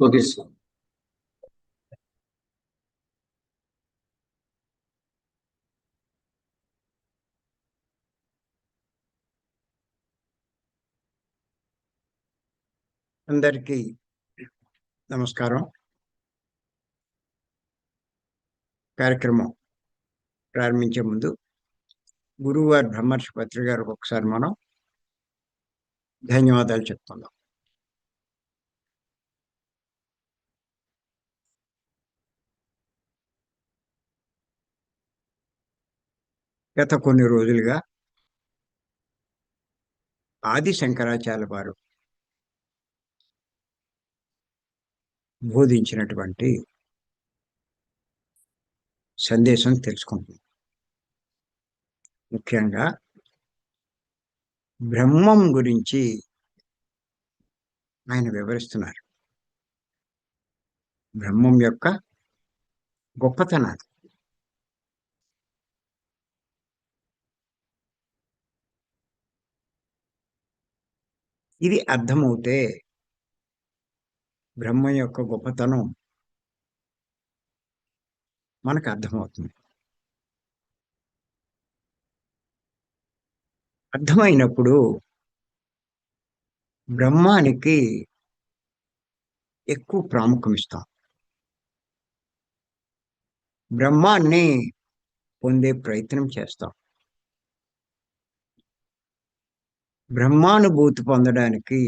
Okay sir అందరికీ నమస్కారం కార్యక్రమం ప్రారంభించే ముందు గురువుగారు బ్రహ్మర్షి పత్రి గారికి ఒకసారి మనం ధన్యవాదాలు చెప్తున్నాం. గత కొన్ని రోజులుగా ఆది శంకరాచార్య వారు బోధించినటువంటి సందేశం తెలుసుకుంటుంది ముఖ్యంగా బ్రహ్మం గురించి ఆయన వివరిస్తున్నారు. బ్రహ్మం యొక్క గొప్పతనాలు. ఇది అర్థమవుతే బ్రహ్మ యొక్క గొప్పతనం మనకు అర్థమవుతుంది. అర్థమైనప్పుడు బ్రహ్మానికి ఎక్కువ ప్రాముఖ్యం ఇస్తాం. బ్రహ్మాన్ని పొందే ప్రయత్నం చేస్తాం. బ్రహ్మానుభూతి పొందడానికి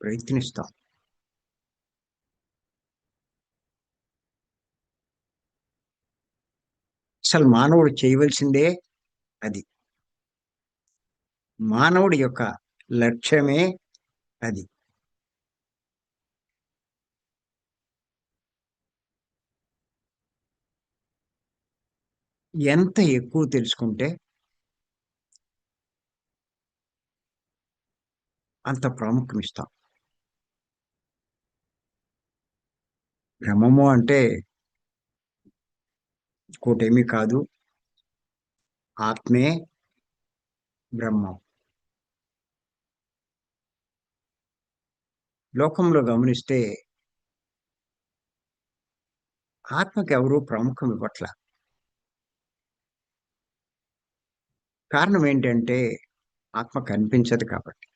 ప్రయత్నిస్తాం. అసలు మానవుడు చేయవలసిందే అది. మానవుడి యొక్క లక్ష్యమే అది. ఎంత ఎక్కువ తెలుసుకుంటే అంత ప్రాముఖ్యం ఇస్తాం బ్రహ్మము అంటే ఇంకోటేమీ కాదు. ఆత్మే బ్రహ్మం. లోకంలో గమనిస్తే ఆత్మకి ఎవరూ ప్రాముఖ్యం ఇవ్వట్ల. కారణం ఏంటంటే ఆత్మ కనిపించదు కాబట్టి.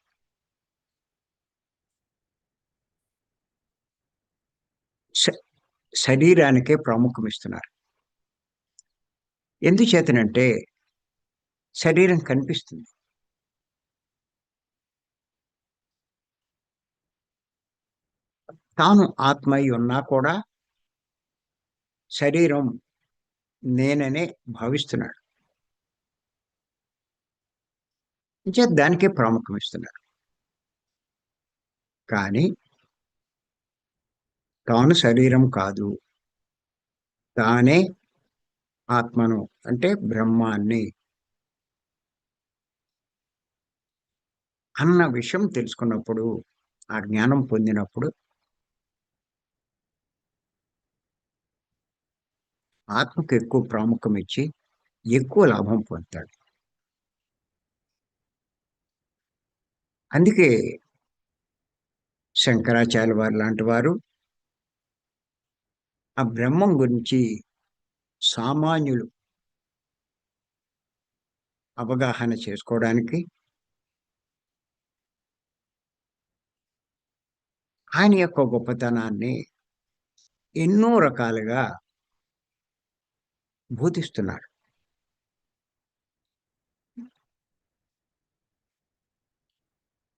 శరీరానికే ప్రాముఖ్యం ఇస్తున్నారు ఎందుచేతనంటే శరీరం కనిపిస్తుంది. తాను ఆత్మ ఉన్నా కూడా శరీరం నేననే భావిస్తున్నాడు. ఇంచే దానికే ప్రాముఖ్యం ఇస్తున్నారు కానీ తాను శరీరం కాదు. తానే ఆత్మను అంటే బ్రహ్మాన్ని. అన్న విషయం తెలుసుకున్నప్పుడు ఆ జ్ఞానం పొందినప్పుడు ఆత్మకు ఎక్కువ ప్రాముఖ్యం ఇచ్చి ఎక్కువ లాభం పొందుతాడు. అందుకే శంకరాచార్య వారు లాంటి వారు ఆ బ్రహ్మం గురించి సామాన్యులు అవగాహన చేసుకోవడానికి ఆయన యొక్క గొప్పతనాన్ని ఎన్నో రకాలుగా బోధిస్తున్నారు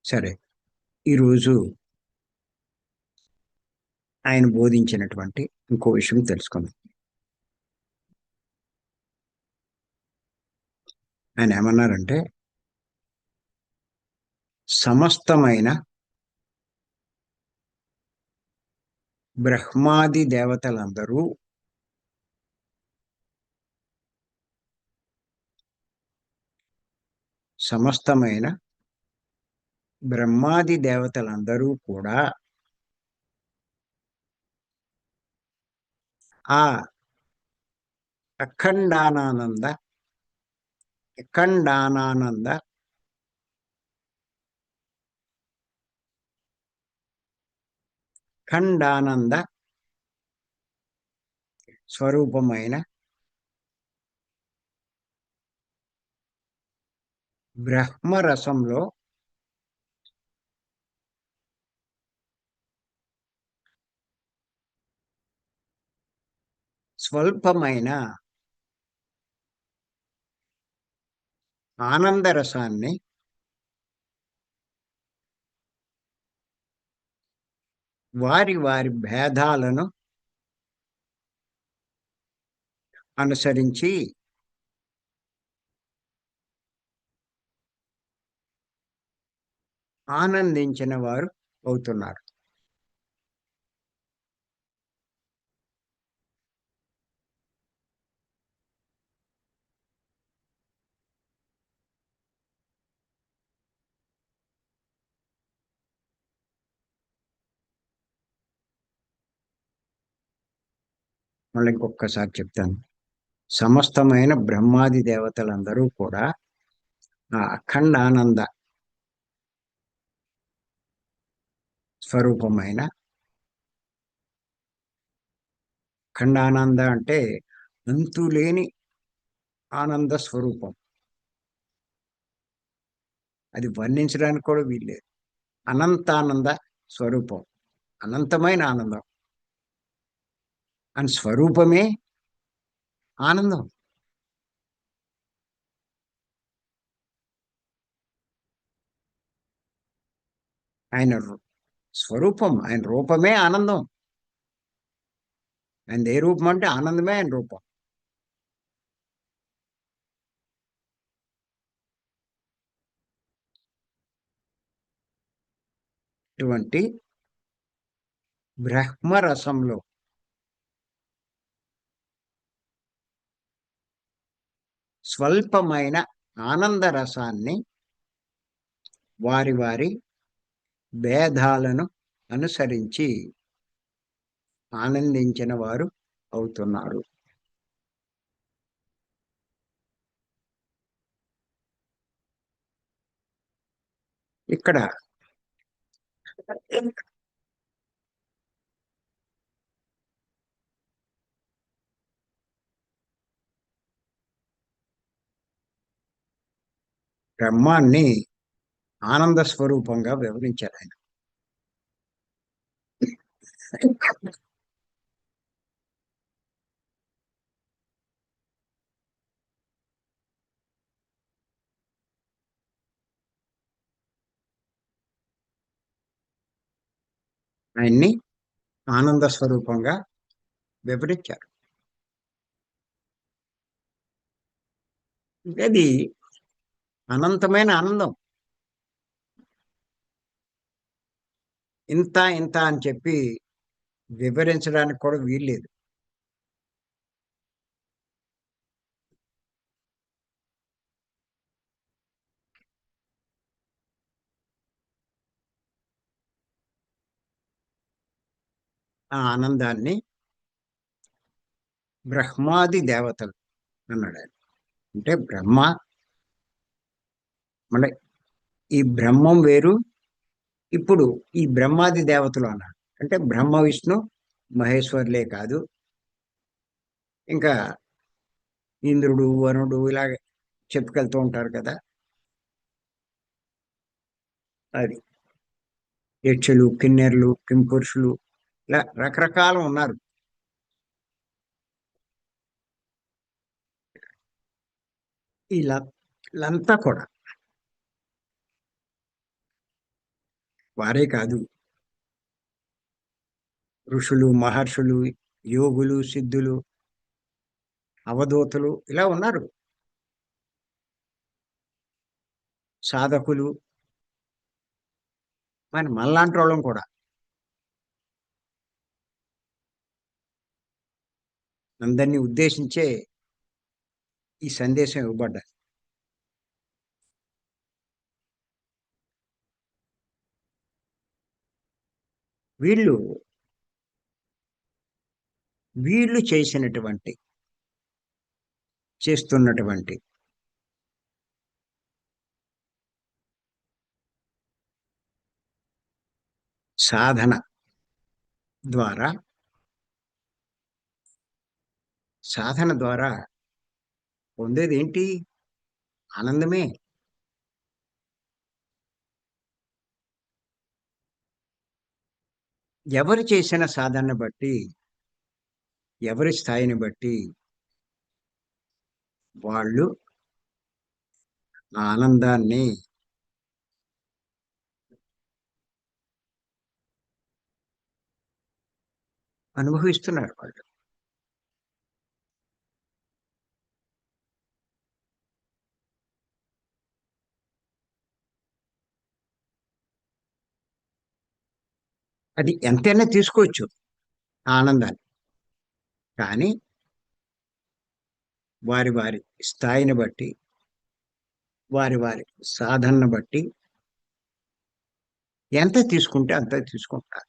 సరే ఈరోజు ఆయన బోధించినటువంటి ఇంకో విషయం తెలుసుకుందాం ఆయన ఏమన్నారంటే సమస్తమైన బ్రహ్మాది దేవతలందరూ సమస్తమైన బ్రహ్మాది దేవతలందరూ కూడా ఆ అఖండానానంద అఖండానానంద అఖండానంద స్వరూపమైన బ్రహ్మరసంలో స్వల్పమైన ఆనందరసాన్ని వారి వారి భేదాలను అనుసరించి ఆనందించిన వారు అవుతున్నారు. మళ్ళీ ఇంకొకసారి చెప్తాను. సమస్తమైన బ్రహ్మాది దేవతలందరూ కూడా ఆ అఖండ ఆనంద స్వరూపమైన ఖండానంద అంటే అంతులేని ఆనంద స్వరూపం. అది వర్ణించడానికి కూడా వీల్లేదు. అనంతానంద స్వరూపం. అనంతమైన ఆనందం. అని స్వరూపమే ఆనందం. ఆయన స్వరూపం ఆయన రూపమే ఆనందం. ఆయన ఏ రూపం అంటే ఆనందమే ఆయన రూపం. ఇటువంటి బ్రహ్మరసంలో స్వల్పమైన ఆనంద రసాన్ని వారి వారి భేదాలను అనుసరించి ఆనందించిన వారు అవుతున్నారు. ఇక్కడ బ్రహ్మాన్ని ఆనంద స్వరూపంగా వివరించారు ఆయన. ఆయన్ని ఆనంద స్వరూపంగా వివరించారు. అది అనంతమైన ఆనందం. ఇంత ఇంత అని చెప్పి వివరించడానికి కూడా వీల్లేదు. ఆ ఆనందాన్ని బ్రహ్మాది దేవతలు అన్నాడు ఆయన అంటే బ్రహ్మ మళ్ళీ ఈ బ్రహ్మం వేరు. ఇప్పుడు ఈ బ్రహ్మాది దేవతలు అన్నాడు అంటే బ్రహ్మ విష్ణు మహేశ్వర్లే కాదు. ఇంకా ఇంద్రుడు వరుణుడు ఇలాగ చెప్పుకెళ్తూ ఉంటారు కదా. అది యక్షులు కిన్నెర్లు కింపురుషులు ఇలా రకరకాలు ఉన్నారు. ఇలా వీళ్ళంతా కూడా వారే కాదు. ఋషులు మహర్షులు యోగులు సిద్ధులు అవధూతలు ఇలా ఉన్నారు. సాధకులు. మరి మనలాంటి వాళ్ళం కూడా. అందరినీ ఉద్దేశించే ఈ సందేశం ఇవ్వబడ్డది వీళ్ళు వీళ్ళు చేసినటువంటి చేస్తున్నటువంటి సాధన ద్వారా సాధన ద్వారా పొందేది ఏంటి ఆనందమే. ఎవరు చేసిన సాధన బట్టి ఎవరి స్థాయిని బట్టి వాళ్ళు ఆనందాన్ని అనుభవిస్తున్నారు వాళ్ళు. అది ఎంతైనా తీసుకోవచ్చు. ఆనందాన్ని. కానీ వారి వారి స్థాయిని బట్టి వారి వారి సాధనను బట్టి ఎంత తీసుకుంటే అంత తీసుకుంటారు.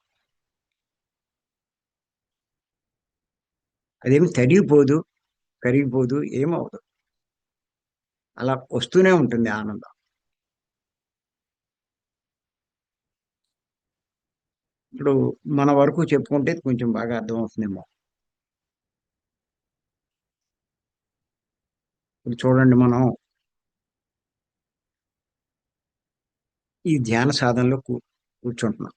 అదేమి తరిగిపోదు కరిగిపోదు ఏమవదు అలా వస్తూనే ఉంటుంది ఆనందం. ఇప్పుడు మన వరకు చెప్పుకుంటే కొంచెం బాగా అర్థం అవుతుందేమో ఇప్పుడు చూడండి మనం ఈ ధ్యాన సాధనలో కూ కూర్చుంటున్నాం.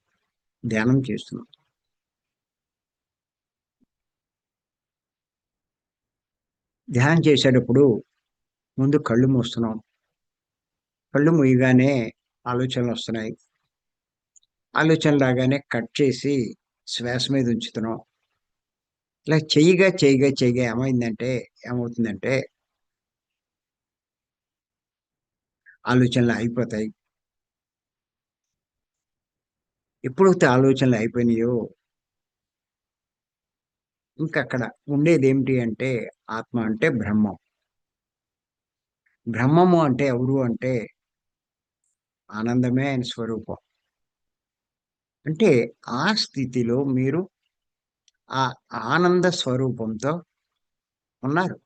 ధ్యానం చేస్తున్నాం. ధ్యానం చేసేటప్పుడు ముందు కళ్ళు మూస్తున్నాం. కళ్ళు మూయగానే ఆలోచనలు వస్తున్నాయి. ఆలోచన లాగానే కట్ చేసి శ్వాస మీద ఉంచుతున్నాం. ఇలా చెయ్యిగా చెయ్యిగా చెయ్యిగా ఏమైందంటే ఏమవుతుందంటే ఆలోచనలు అయిపోతాయి ఎప్పుడైతే ఆలోచనలు అయిపోయినాయో ఇంకా అక్కడ ఉండేది ఏమిటి అంటే ఆత్మ అంటే బ్రహ్మం. బ్రహ్మము అంటే ఎవరు అంటే ఆనందమే ఆయన స్వరూపం. అంటే ఆ స్థితిలో మీరు ఆ ఆనంద స్వరూపంతో ఉన్నారు.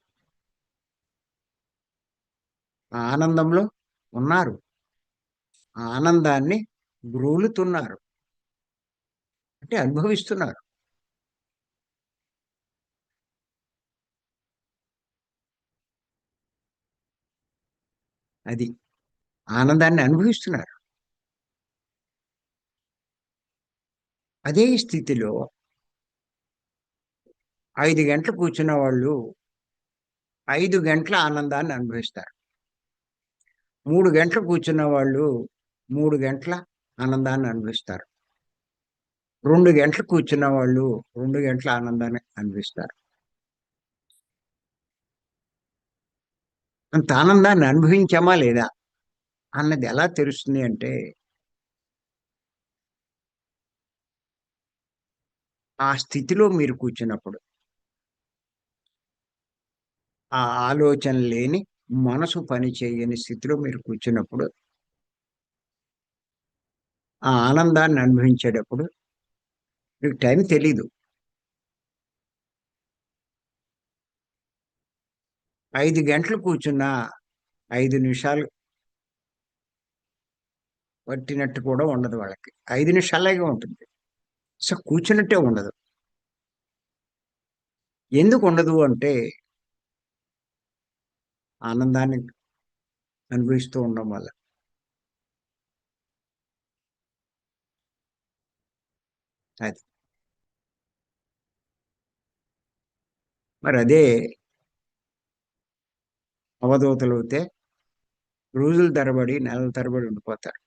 ఆనందంలో ఉన్నారు. ఆనందాన్ని గ్రూలుతున్నారు. అంటే అనుభవిస్తున్నారు. అది ఆనందాన్ని అనుభవిస్తున్నారు. అదే స్థితిలో ఐదు గంటలు కూర్చున్న వాళ్ళు ఐదు గంటల ఆనందాన్ని అనుభవిస్తారు. మూడు గంటలు కూర్చున్న వాళ్ళు మూడు గంటల ఆనందాన్ని అనుభవిస్తారు. రెండు గంటలు కూర్చున్న వాళ్ళు రెండు గంటల ఆనందాన్ని అనుభవిస్తారు. అంత ఆనందాన్ని అనుభవించామా లేదా అన్నది ఎలా తెలుస్తుంది అంటే ఆ స్థితిలో మీరు కూర్చున్నప్పుడు ఆ ఆలోచన లేని మనసు పని చేయని స్థితిలో మీరు కూర్చున్నప్పుడు ఆ ఆనందాన్ని అనుభవించేటప్పుడు మీకు టైం తెలీదు. ఐదు గంటలు కూర్చున్నా ఐదు నిమిషాలు పట్టినట్టు కూడా ఉండదు వాళ్ళకి. ఐదు నిమిషాలాగే ఉంటుంది. అసలు కూర్చున్నట్టే ఉండదు. ఎందుకు ఉండదు అంటే ఆనందాన్ని అనుభవిస్తూ ఉండడం వల్ల. అది. మరి అదే అవధూతలు అయితే రోజుల తరబడి నెలల తరబడి ఉండిపోతారు.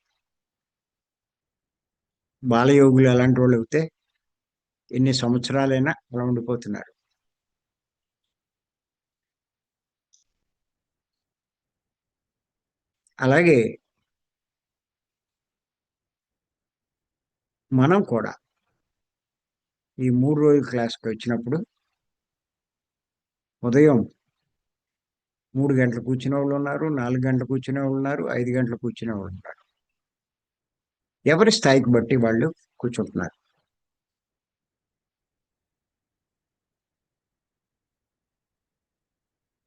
బాలయోగులు అలాంటి వాళ్ళు అయితే ఎన్ని సంవత్సరాలైనా అలా ఉండిపోతున్నారు. అలాగే మనం కూడా ఈ మూడు రోజుల క్లాస్కి వచ్చినప్పుడు ఉదయం మూడు గంటలు కూర్చునే వాళ్ళు ఉన్నారు నాలుగు గంటలు కూర్చునే వాళ్ళు ఉన్నారు ఐదు గంటలు కూర్చునే వాళ్ళు ఉన్నారు. ఎవరి స్థాయికి బట్టి వాళ్ళు కూర్చుంటున్నారు?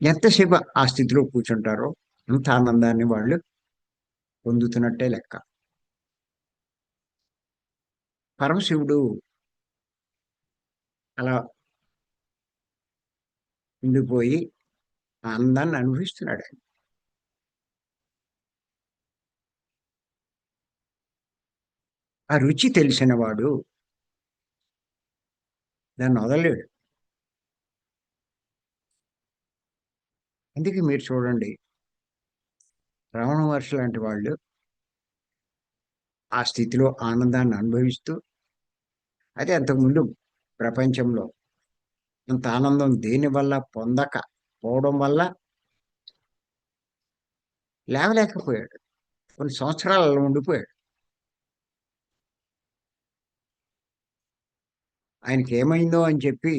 ఎంతసేపు ఆ స్థితిలో కూర్చుంటారో అంత ఆనందాన్ని వాళ్ళు పొందుతున్నట్టే లెక్క. పరమశివుడు అలా ఉండిపోయి ఆనందాన్ని అనుభవిస్తున్నాడు ఆయన. ఆ రుచి తెలిసినవాడు దాన్ని వదలలేడు. అందుకే మీరు చూడండి రావణ మహర్షి లాంటి వాళ్ళు ఆ స్థితిలో ఆనందాన్ని అనుభవిస్తూ అదే అంతకుముందు ప్రపంచంలో అంత ఆనందం దేనివల్ల పొందక పోవడం వల్ల లేవలేకపోయాడు. కొన్ని సంవత్సరాలలో ఉండిపోయాడు. ఆయనకి ఏమైందో అని చెప్పి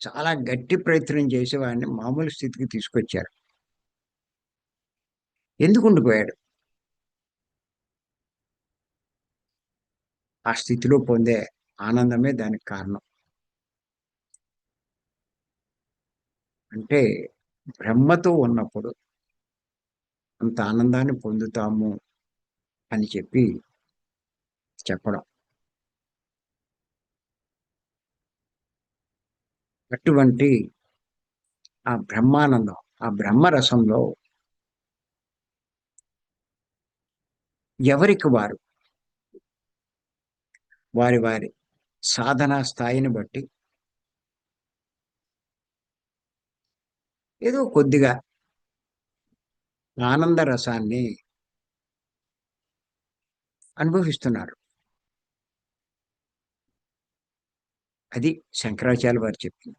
చాలా గట్టి ప్రయత్నం చేసి వాడిని మామూలు స్థితికి తీసుకొచ్చారు. ఎందుకు ఉండిపోయాడు? ఆ స్థితిలో పొందే ఆనందమే దానికి కారణం. అంటే బ్రహ్మతో ఉన్నప్పుడు అంత ఆనందాన్ని పొందుతాము అని చెప్పి చెప్పడం. అటువంటి ఆ బ్రహ్మానందం ఆ బ్రహ్మరసంలో ఎవరికి వారు? వారి వారి సాధనా స్థాయిని బట్టి. ఏదో కొద్దిగా ఆనంద రసాన్ని అనుభవిస్తున్నారు. అది శంకరాచార్య వారు చెప్పింది.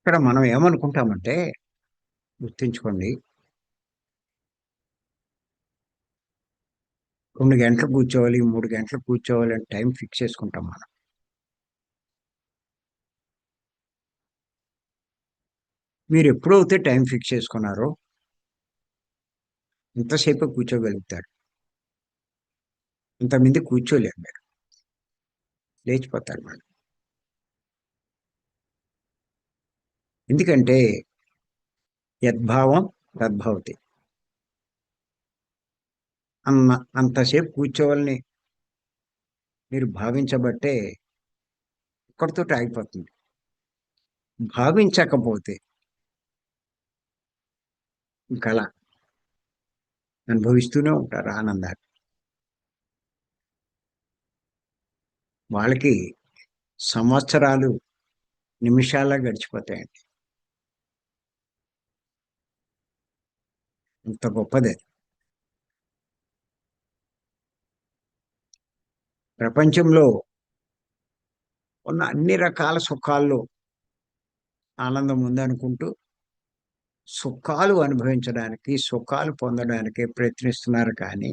ఇక్కడ మనం ఏమనుకుంటామంటే గుర్తుంచుకోండి. రెండు గంటలు కూర్చోవాలి మూడు గంటలు కూర్చోవాలి అని టైం ఫిక్స్ చేసుకుంటాం మనం. మీరు ఎప్పుడైతే టైం ఫిక్స్ చేసుకున్నారో ఇంతసేపు కూర్చోగలుగుతారు. ఇంతమంది కూర్చోలేరు మీరు. లేచిపోతారు మేడం ఎందుకంటే యద్భావం తద్భవతి. అన్న అంతసేపు కూర్చోవాలని మీరు భావించబట్టే ఇక్కడితో ఆగిపోతుంది. భావించకపోతే కళ అనుభవిస్తూనే ఉంటారు ఆనందాన్ని వాళ్ళకి సంవత్సరాలు నిమిషాల్లో గడిచిపోతాయండి. అంత గొప్పది ప్రపంచంలో ఉన్న అన్ని రకాల సుఖాల్లో ఆనందం ఉందనుకుంటూ సుఖాలు అనుభవించడానికి సుఖాలు పొందడానికి ప్రయత్నిస్తున్నారు కానీ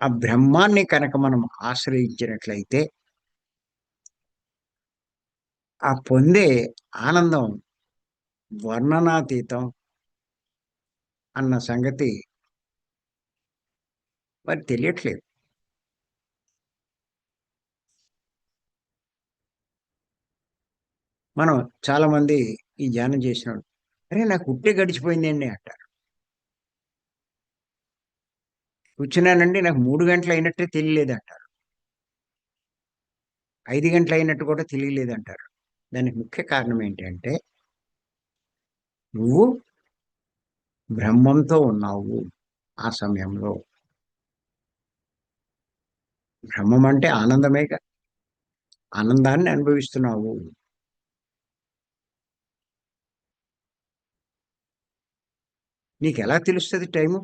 ఆ బ్రహ్మాన్ని కనుక మనం ఆశ్రయించినట్లయితే ఆ పొందే ఆనందం వర్ణనాతీతం అన్న సంగతి మరి తెలియట్లేదు. మనం చాలామంది ఈ ధ్యానం చేసినాడు. అరే నాకు ఉట్టే గడిచిపోయిందండి అంటారు కూర్చున్నానండి నాకు మూడు గంటలు అయినట్టే తెలియలేదు అంటారు ఐదు గంటలు అయినట్టు కూడా తెలియలేదు అంటారు దానికి ముఖ్య కారణం ఏంటంటే నువ్వు బ్రహ్మంతో ఉన్నావు ఆ సమయంలో. బ్రహ్మం అంటే ఆనందమేగా ఆనందాన్ని అనుభవిస్తున్నావు. నీకు ఎలా తెలుస్తుంది టైము?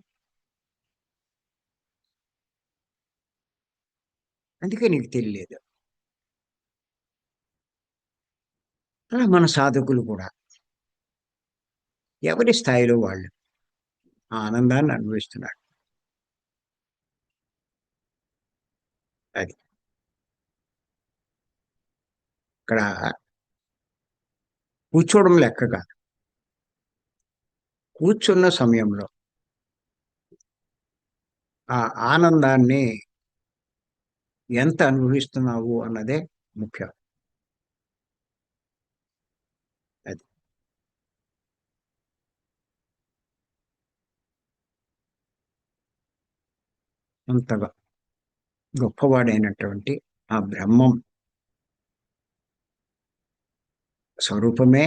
అందుకే నీకు తెలియలేదు అలా మన సాధకులు కూడా. ఎవరి స్థాయిలో వాళ్ళు? ఆ ఆనందాన్ని అనుభవిస్తున్నారు. అది. ఇక్కడ కూర్చోవడం లెక్క కాదు. కూర్చున్న సమయంలో ఆ ఆనందాన్ని ఎంత అనుభవిస్తున్నావు అన్నదే ముఖ్యం. అది. అంతగా గొప్పవాడైనటువంటి ఆ బ్రహ్మం స్వరూపమే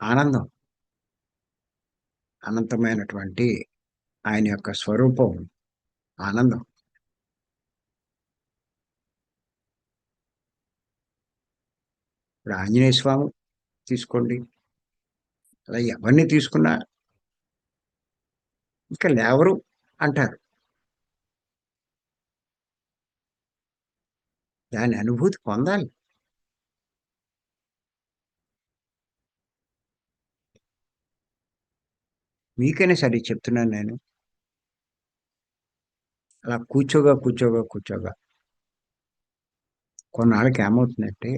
ఆనందం. అనంతమైనటువంటి ఆయన యొక్క స్వరూపం ఆనందం. ఇప్పుడు ఆంజనేయ స్వామి తీసుకోండి. అలా ఎవరిని తీసుకున్నా ఇంకా లేవరు అంటారు. దాని అనుభూతి పొందాలి. మీకైనా సరే చెప్తున్నాను నేను. అలా కూర్చోగా కూర్చోగా కూర్చోగా కొన్నాళ్ళకి ఏమవుతుందంటే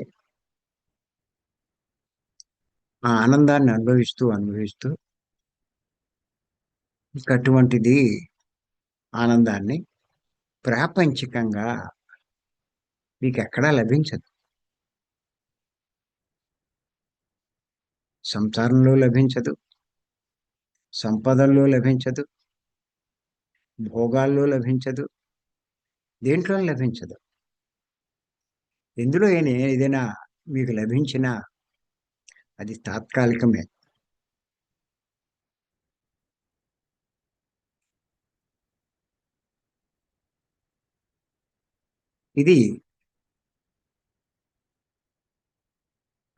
ఆ ఆనందాన్ని అనుభవిస్తూ అనుభవిస్తూ ఇక అటువంటిది ఆనందాన్ని ప్రాపంచికంగా మీకు ఎక్కడా లభించదు. సంసారంలో లభించదు. సంపదల్లో లభించదు భోగాల్లో లభించదు దేంట్లో లభించదు. ఎందులో అయినా ఏదైనా మీకు లభించినా అది తాత్కాలికమే. ఇది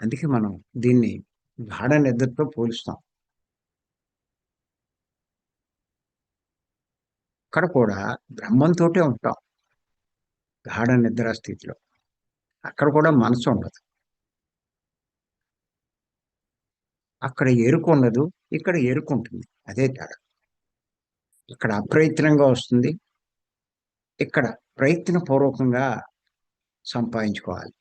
అందుకే మనం దీన్ని గాఢ నిద్రతో పోలుస్తాం. అక్కడ కూడా బ్రహ్మంతోటే ఉంటాం. గాఢ నిద్ర స్థితిలో. అక్కడ కూడా మనసు ఉండదు. అక్కడ ఎరుకు ఉండదు ఇక్కడ ఎరుకు ఉంటుంది. అదే తేడా. ఇక్కడ అప్రయత్నంగా వస్తుంది. ఇక్కడ ప్రయత్నపూర్వకంగా సంపాదించుకోవాలి.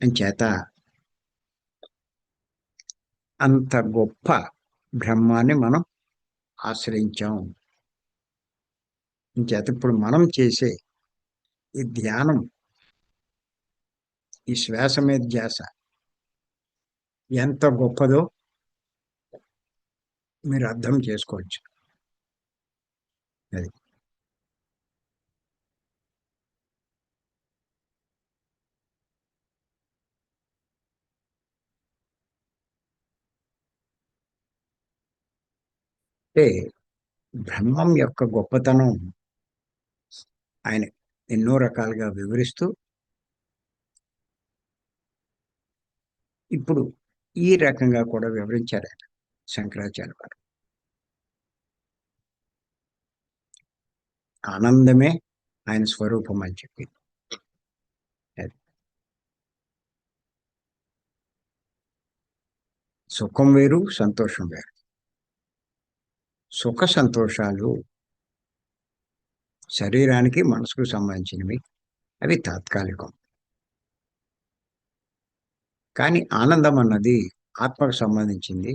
అంచేత అంత గొప్ప బ్రహ్మాన్ని మనం ఆశ్రయించాం ఇంకేత ఇప్పుడు మనం చేసే ఈ ధ్యానం ఈ శ్వాస మీద ధ్యాస ఎంత గొప్పదో మీరు అర్థం చేసుకోవచ్చు. అది. అంటే బ్రహ్మం యొక్క గొప్పతనం ఆయన ఎన్నో రకాలుగా వివరిస్తూ ఇప్పుడు ఈ రకంగా కూడా వివరించారు ఆయన శంకరాచార్య వారు ఆనందమే ఆయన స్వరూపం అని చెప్పింది. సుఖం వేరు సంతోషం వేరు. సుఖ సంతోషాలు శరీరానికి మనసుకు సంబంధించినవి. అవి తాత్కాలికం. కానీ ఆనందం అన్నది ఆత్మకు సంబంధించింది.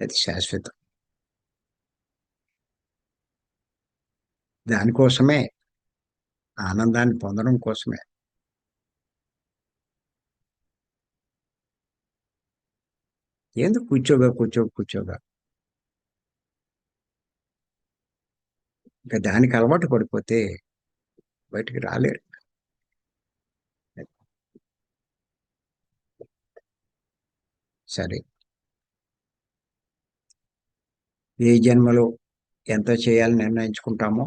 అది శాశ్వతం. దానికోసమే ఆనందాన్ని పొందడం కోసమే. ఎందుకు కూర్చోగా కూర్చో కూర్చోగా? ఇంకా దానికి అలవాటు పడిపోతే బయటికి రాలేరు. సరే. ఏ జన్మలో ఎంత చేయాలని నిర్ణయించుకుంటామో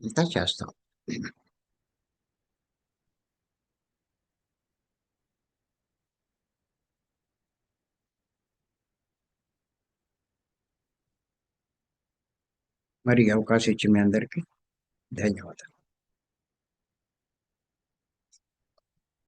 ఇంత చేస్తాం. మరి అవకాశం ఇచ్చి మీ అందరికీ ధన్యవాదాలు.